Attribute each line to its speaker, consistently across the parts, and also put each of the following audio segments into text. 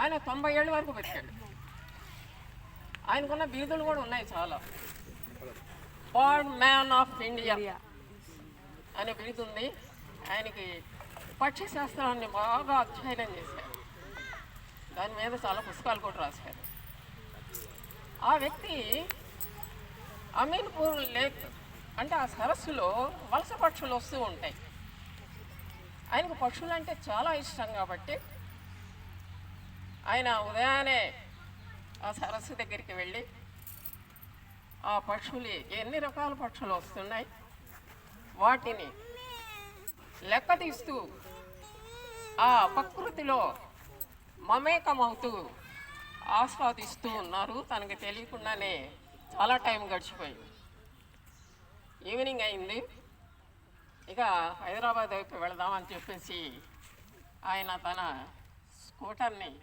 Speaker 1: ఆయన తొంభై ఏళ్ళ వరకు బతికాడు. ఆయనకున్న బీదులు కూడా ఉన్నాయి చాలా. బర్డ్ మ్యాన్ ఆఫ్ ఇండియా అనే బిరుదు ఉంది. ఆయనకి పక్షి శాస్త్రాన్ని బాగా అధ్యయనం చేశారు దాని మీద చాలా పుస్తకాలు కూడా రాశారు ఆ వ్యక్తి అమీన్పూర్ లేక్ అంటే ఆ సరస్సులో వలస పక్షులు వస్తూ ఉంటాయి. ఆయనకు పక్షులు అంటే చాలా ఇష్టం కాబట్టి ఆయన ఉదయాన్నే ఆ సరస్సు దగ్గరికి వెళ్ళి ఆ పక్షులు ఎన్ని రకాల పక్షులు వస్తున్నాయి? వాటిని లెక్క తీస్తూ ఆ ప్రకృతిలో మమేకమవుతూ ఆస్వాదిస్తూ ఉన్నారు. తనకి తెలియకుండానే చాలా టైం గడిచిపోయింది. ఈవినింగ్ అయింది. ఇక హైదరాబాద్ వైపు వెళదామని చెప్పేసి ఆయన తన స్కూటర్ని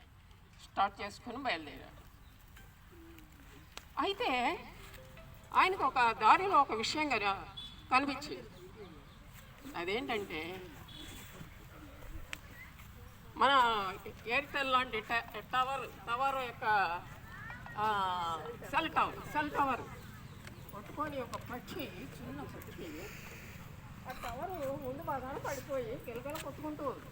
Speaker 1: స్టార్ట్ చేసుకుని బయలుదేరాడు. అయితే ఆయనకు ఒక దారిలో ఒక విషయం కదా కనిపించింది. అదేంటంటే మన ఎయిర్టెల్ లాంటి ట- టవర్ టవర్ యొక్క సెల్ టవర్ సెల్ టవర్ పట్టుకొని ఒక పక్షి చిన్న పక్షి ఆ టవర్ ముందు బాగానే పడిపోయి గిలగల కొట్టుకుంటూ ఉంది.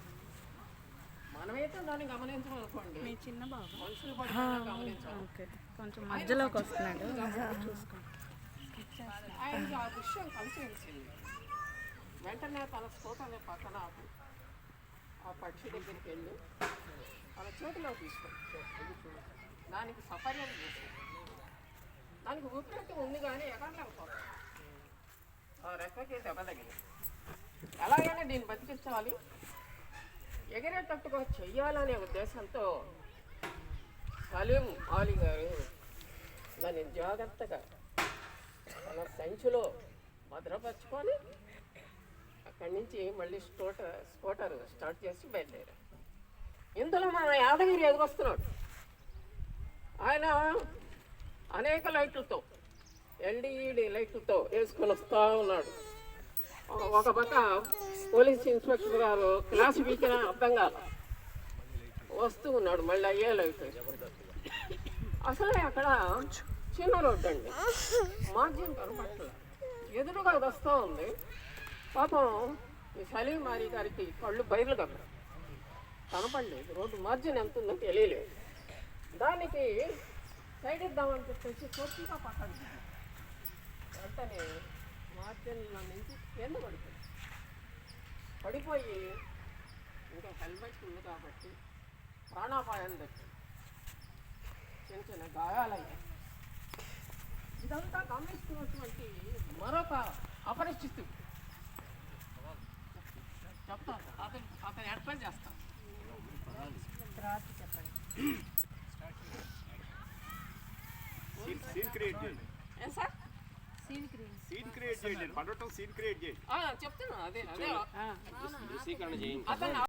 Speaker 1: మనమైతే దాన్ని గమనించమనుకోండి
Speaker 2: మీ చిన్న బాబు.
Speaker 1: మనుషులు గమనించాలి
Speaker 2: ఓకే. కొంచెం మధ్యలోకి వస్తున్నాడు.
Speaker 1: ఆయనకి ఆ దృశ్యం కలిసించింది వెంటనే తన స్కూటర్ని పక్కన ఆపి. ఆ పక్షి దగ్గరికి వెళ్ళి. తన చేతిలో తీసుకొని దానికి సపర్యం చేసి. దానికి ఊపిరితే ఉంది కానీ ఎగరలేకపోతుంది ఆ రెక్కకి దెబ్బ తగిలింది. ఎలాగైనా దీన్ని బతికించాలి. ఎగిరేటట్టుగా చెయ్యాలనే ఉద్దేశంతో సలీం ఆలి గారు దాన్ని జాగ్రత్తగా తన సంచిలో భద్రపరచుకొని అక్కడి నుంచి మళ్ళీ స్కూటర్ స్కూటర్ స్టార్ట్ చేసి బయలుదేరారు. ఇందులో మన యాదగిరి ఎదురొస్తున్నాడు ఆయన అనేక లైట్లతో ఎల్ఈడి లైట్లతో వేసుకొని వస్తూ ఉన్నాడు. ఒక- పక్క పోలీస్ ఇన్స్పెక్టర్ గారు క్లాస్ వీకిన అర్థం కాదు వస్తూ ఉన్నాడు మళ్ళీ అయ్యే అసలే అక్కడ చిన్న రోడ్డు అండి. మార్జిన్ కనపట్ల ఎదురుగా వస్తూ ఉంది. పాపం ఈ సలీం మారి గారికి కళ్ళు బయలు కప్ప కనపడలేదు. రోడ్డు మార్జిన్ ఎంత ఉందో తెలియలేదు. దానికి సైడ్ ఇద్దామని చెప్పేసి కొద్దిగా పక్కన వెంటనే మార్జిన్లో నుంచి కింద పడిపోయింది. పడిపోయి ఇంకా హెల్మెట్ ఉంది కాబట్టి ప్రాణాపాయం దక్కింది చిన్న చిన్న గాయాలయ్యాయి. ఇదంతా గమనిస్తున్నటువంటి మరొక అపరిస్థితి చెప్తాను అతను అతను ఎట్లా చేస్తాను. ఏం సార్?
Speaker 3: సీన్ క్రియేట్ చేయండి. పడటం సీన్ క్రియేట్ చేయండి.
Speaker 1: ఆ, చెప్తున్నా అదే అదే.
Speaker 4: చేయండి